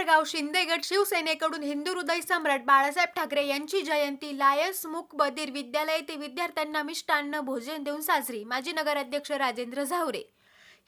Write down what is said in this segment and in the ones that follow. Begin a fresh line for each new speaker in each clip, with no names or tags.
कोपरगाव शिंदेगड शिवसेनेकडून हिंदू हृदय सम्राट बाळासाहेब ठाकरे यांची जयंती. लायन्स मूक बधीर विद्यालय येथे विद्यार्थ्यांना मिष्टान्न भोजन देऊन साजरी. माजी नगराध्यक्ष राजेंद्र झावरे.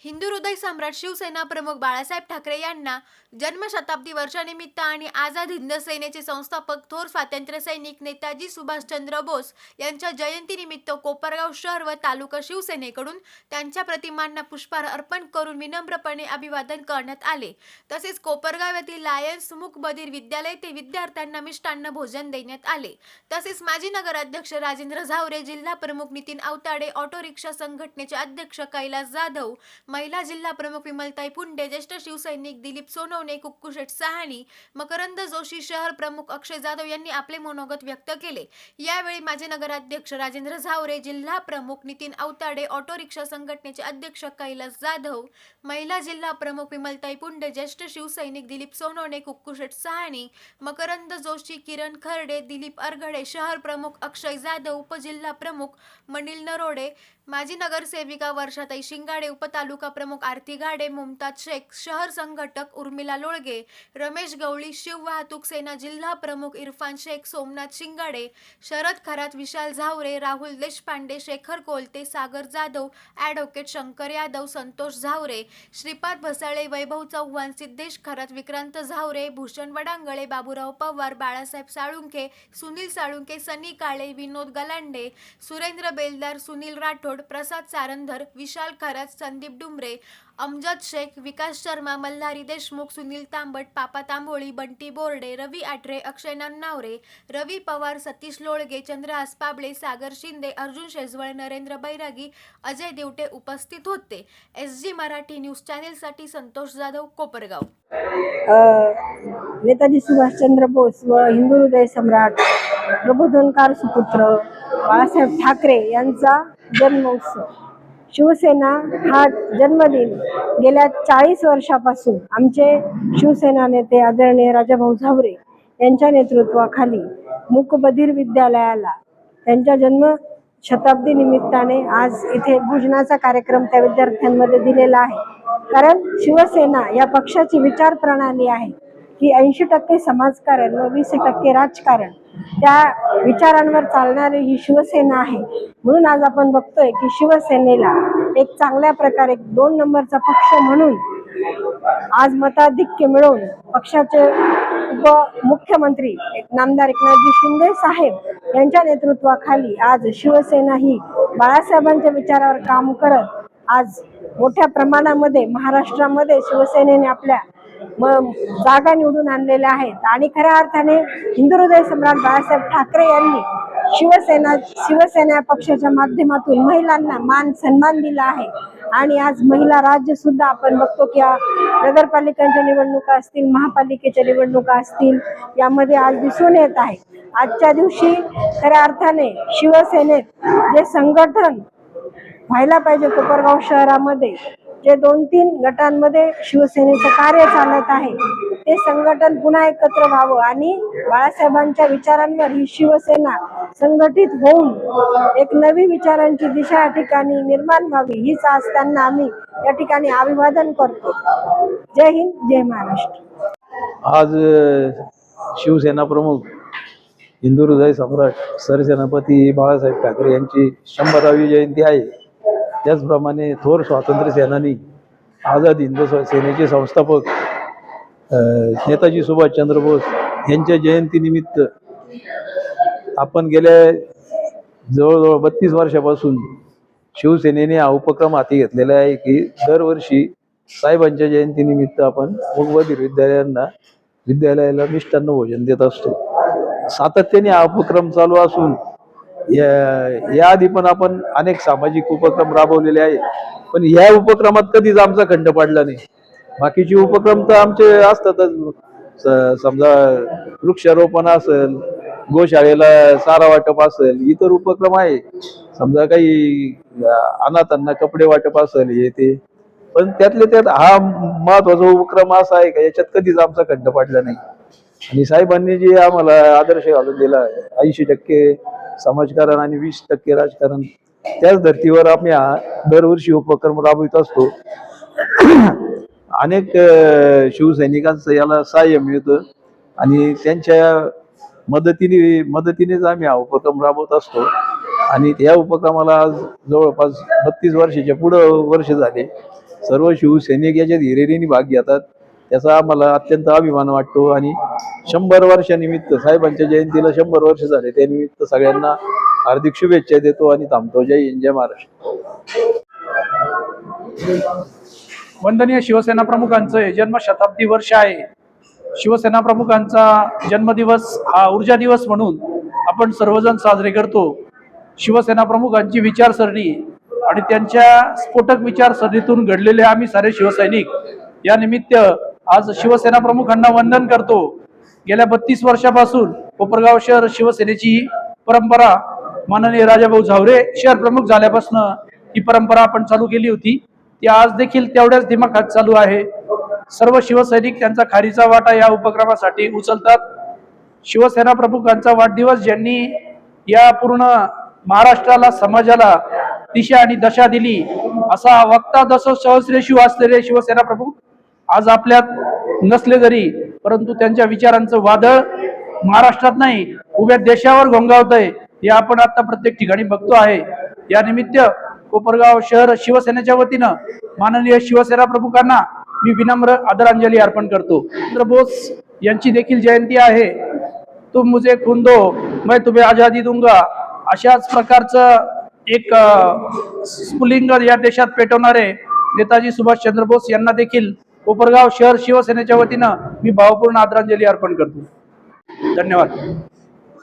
हिंदू हृदय सम्राट शिवसेना प्रमुख बाळासाहेब ठाकरे यांना जन्मशताब्दी वर्षानिमित्त आणि आझाद हिंद सेनेचे संस्थापक थोर स्वातंत्र्य सैनिक नेताजी सुभाषचंद्र बोस यांच्या जयंतीनिमित्त कोपरगाव शहर व तालुका शिवसेनेकडून त्यांच्या प्रतिमांना पुष्पहार अर्पण करून विनम्रपणे अभिवादन करण्यात आले. तसेच कोपरगाव येथील लायन्स मुखबधीर विद्यालय ते विद्यार्थ्यांना मिष्टान्न भोजन देण्यात आले. तसेच माजी नगराध्यक्ष राजेंद्र झावरे जिल्हा प्रमुख नितीन आवताडे ऑटो रिक्षा संघटनेचे अध्यक्ष कैलास जाधव महिला जिल्हा प्रमुख विमलताई पुंडे ज्येष्ठ शिवसैनिक दिलीप सोनवणे कुक्कुशेठ सहाणी मकरंद जोशी शहर प्रमुख अक्षय जाधव यांनी आपले मनोगत व्यक्त केले. यावेळी माजी नगराध्यक्ष राजेंद्र झावरे जिल्हा प्रमुख नितीन अवताडे ऑटो रिक्षा संघटनेचे अध्यक्ष कैलास जाधव महिला जिल्हा प्रमुख विमलताई पुंडे ज्येष्ठ शिवसैनिक दिलीप सोनवणे कुक्कुशेठ सहाणी मकरंद जोशी किरण खर्डे दिलीप अरघडे शहर प्रमुख अक्षय जाधव उपजिल्हा प्रमुख मनिल नरोडे माजी नगरसेविका वर्षाताई शिंगाडे उपतालुका प्रमुख आरती गाडे मुमताज शेख शहर संघटक उर्मिला लोळगे रमेश गवळी शिव वाहतूक सेना जिल्हा प्रमुख इरफान शेख सोमनाथ शिंगाडे शरद खरात विशाल झावरे राहुल देशपांडे शेखर कोलते सागर जाधव ॲडव्होकेट शंकर यादव संतोष झावरे श्रीपाद भसाळे वैभव चव्हाण सिद्धेश खरात विक्रांत झावरे भूषण वडांगळे बाबूराव पवार बाळासाहेब साळुंखे सुनील साळुंखे सनी काळे विनोद गलांडे सुरेंद्र बेलदार सुनील राठोड प्रसाद सारंधर विशाल खरात संदीप डुमरे अमजद शेख विकास शर्मा मल्हारी देशमुख सुनील तांबट पापा तांबोळी बंटी बोर्डे रवी आठरे अक्षय नन्नावरे रवी पवार सतीश लोळगे चंद्रहास पाबळे सागर शिंदे अर्जुन शेजवळ नरेंद्र बैरागी अजय देवटे उपस्थित होते. एस जी मराठी न्यूज चॅनेलसाठी संतोष जाधव कोपरगाव.
नेताजी सुभाषचंद्र बोस व हिंदू हृदय सम्राट प्रबोधनकार सुपुत्र बाळासाहेब ठाकरे यांचा जन्मोत्सव. शिवसेना हा जन्मदिन गेल्या चाळीस वर्षापासून आमचे शिवसेना नेते आदरणीय राजाभाऊ झावरे यांच्या नेतृत्वाखाली मूकबधीर विद्यालयाला त्यांच्या जन्म शताब्दी निमित्ताने आज इथे भोजनाचा कार्यक्रम त्या विद्यार्थ्यांमध्ये दिलेला आहे. कारण शिवसेना या पक्षाची विचार प्रणाली आहे. की ऐंशी टक्के समाजकारण व वीस टक्के राजकारण त्या विचारांवर चालणारी ही शिवसेना आहे. म्हणून आज आपण बघतोय की शिवसेनेला एक चांगल्या प्रकारे एक दोन नंबरचा पक्ष म्हणून आज मताधिक्य मिळवून पक्षाचे उपमुख्यमंत्री एक नामदार एकनाथजी शिंदे साहेब यांच्या नेतृत्वाखाली आज शिवसेना ही बाळासाहेबांच्या विचारावर काम करत आज मोठ्या प्रमाणामध्ये महाराष्ट्रामध्ये शिवसेनेने आपल्या जागा निवडून आणलेल्या आहेत. आणि खऱ्या अर्थाने हिंदू हृदय सम्राट बाळासाहेब ठाकरे यांनी शिवसेना शिवसेना पक्षाच्या माध्यमातून महिलांना मान सन्मान दिला आहे. आणि आज महिला राज्य सुद्धा आपण बघतो की नगरपालिकांच्या निवडणुका असतील महापालिकेच्या निवडणुका असतील यामध्ये आज दिसून येत आहे. आजच्या दिवशी खऱ्या अर्थाने शिवसेनेत जे संघटन व्हायला पाहिजे कोपरगाव शहरामध्ये जे दोन तीन गटांमध्ये शिवसेनेचं कार्य चालत आहे ते संघटन पुन्हा एकत्र व्हावं आणि बाळासाहेबांच्या विचारांवर ही शिवसेना संघटित होऊन एक नवी विचारांची दिशा या ठिकाणी निर्माण व्हावी हीच आज त्यांना आम्ही या ठिकाणी अभिवादन करतो. जय हिंद जय महाराष्ट्र.
आज शिवसेना प्रमुख हिंदू हृदय सम्राट सरसेनापती बाळासाहेब ठाकरे यांची शंभरावी जयंती आहे. त्याचप्रमाणे थोर स्वातंत्र्य सेनानी आझाद हिंद सेनेचे संस्थापक नेताजी सुभाषचंद्र बोस यांच्या जयंतीनिमित्त आपण गेल्या जवळजवळ बत्तीस वर्षापासून शिवसेनेने हा उपक्रम हाती घेतलेला आहे की दरवर्षी साहेबांच्या जयंतीनिमित्त आपण मुगबधीर विद्यालयांना विद्यालयाला मिष्टान्न भोजन देत असतो. सातत्याने हा उपक्रम चालू असून या याआधी पण आपण अनेक सामाजिक उपक्रम राबवलेले आहे पण या उपक्रमात कधीच आमचा खंड पडला नाही. बाकीचे उपक्रम तर आमचे असतातच. समजा वृक्षारोपण असेल गोशाळेला सारा वाटप असेल इतर उपक्रम आहे. समजा काही अनाथांना कपडे वाटप असेल हे ते. पण त्यातले त्यात हा महत्त्वाचा उपक्रम असा आहे का याच्यात कधीच आमचा खंड पडला नाही. आणि साहेबांनी जे आम्हाला आदर्श घालून दिला ऐंशी टक्के समाजकारण आणि वीस टक्के राजकारण त्याच धर्तीवर आम्ही दरवर्षी उपक्रम राबवित असतो. अनेक शिवसैनिकांचं याला सहाय्य मिळतं आणि त्यांच्या मदतीने मदतीनेच आम्ही हा उपक्रम राबवत असतो. आणि या उपक्रमाला आज जवळपास बत्तीस वर्षाच्या पुढं वर्ष झाले. सर्व शिवसैनिक याच्यात हिरेरीने भाग घेतात. त्याचा आम्हाला अत्यंत अभिमान वाटतो आणि शंभर वर्षानिमित्त साहेबांच्या जयंतीला शंभर वर्ष झाले. त्यानिमित्त सगळ्यांना हार्दिक शुभेच्छा देतो आणि थांबतो. जय हिंद जय महाराष्ट्र.
वंदनीय शिवसेना प्रमुखांचं हे जन्मशताब्दी वर्ष आहे. शिवसेना प्रमुखांचा जन्मदिवस हा ऊर्जा दिवस म्हणून आपण सर्वजण साजरे करतो. शिवसेना प्रमुखांची विचारसरणी आणि त्यांच्या स्फोटक विचारसरणीतून घडलेले आम्ही सारे शिवसैनिक या निमित्त आज शिवसेना प्रमुखांना वंदन करतो. गेल्या बत्तीस वर्षापासून कोपरगाव शहर शिवसेनेची परंपरा माननीय राजाभाऊ झावरे शहर प्रमुख झाल्यापासून ही परंपरा आपण चालू केली होती. ती आज देखील तेवढ्याच दिमाखात चालू आहे. सर्व शिवसैनिक त्यांचा खारीचा वाटा या उपक्रमासाठी उचलतात. शिवसेना प्रमुखांचा वाढदिवस ज्यांनी या पूर्ण महाराष्ट्राला समाजाला दिशा आणि दशा दिली असा वक्ता दसो सहस्रेशिव असलेले शिवसेना प्रमुख आज आपल्यात नसले तरी परंतु त्यांच्या विचारांचं वादळ महाराष्ट्रात नाही उभ्या देशावर घोंगावतंय हे आपण आता प्रत्येक ठिकाणी बघतो आहे. या निमित्त कोपरगाव शहर शिवसेनेच्या वतीनं माननीय शिवसेना प्रमुखांना मी विनम्र आदरांजली अर्पण करतो. चंद्र बोस यांची देखील जयंती आहे. तुम मुझे खून दो मैं तुम्हें आजादी दूंगा. अशाच प्रकारचं एक स्फुलिंग या देशात पेटवणारे नेताजी सुभाषचंद्र बोस यांना देखील कोपरगाव शहर शिवसेनेच्या वतीनं मी भावपूर्ण आदरांजली अर्पण करतो. धन्यवाद.